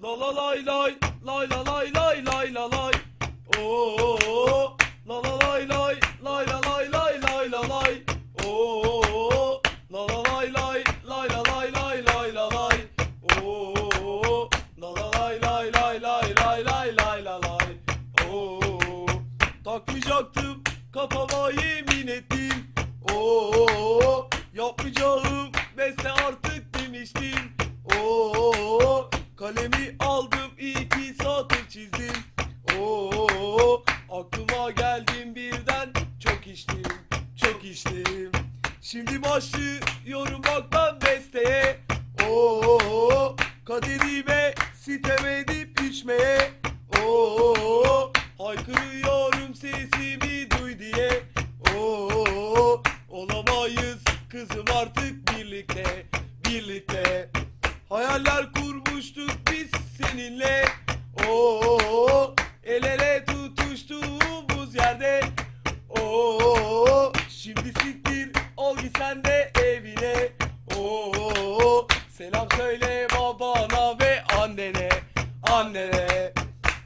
La la lay lay lay la lay lay lay la lay. Oo la la lay lay lay la lay lay lay la lay. Oo la la lay lay lay la lay lay lay la lay. Oo la la lay lay lay lay lay lay lay la lay. Oo takmayacaktım kafama yemin ettim. Oo yapmayacağım beste artık demiştim. Oo kalemi aldım iki satır çizdim. Oo aklıma geldim birden çok içtim çok içtim. Şimdi başlıyorum bak ben besteye. Oo kaderime sitem edip içmeye. Oo haykırıyorum sesimi duy diye. Oo olamayız kızım artık birlikte birlikte. Hayaller kurmuştuk biz seninle. Oo el ele tutuştuğumuz yerde. Oo şimdi siktir ol git sen de evine. Oo selam söyle babana ve annene annene.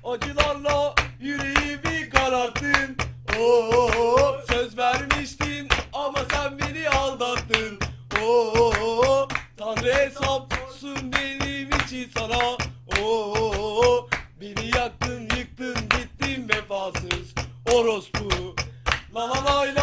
Acılarla yüreğimi kararttın. Oo söz vermiştin ama sen beni aldattın. Oo Tanrı hesap olsun benim için sana. Oo, beni yaktın yıktın gittin vefasız. Orospu. La la la la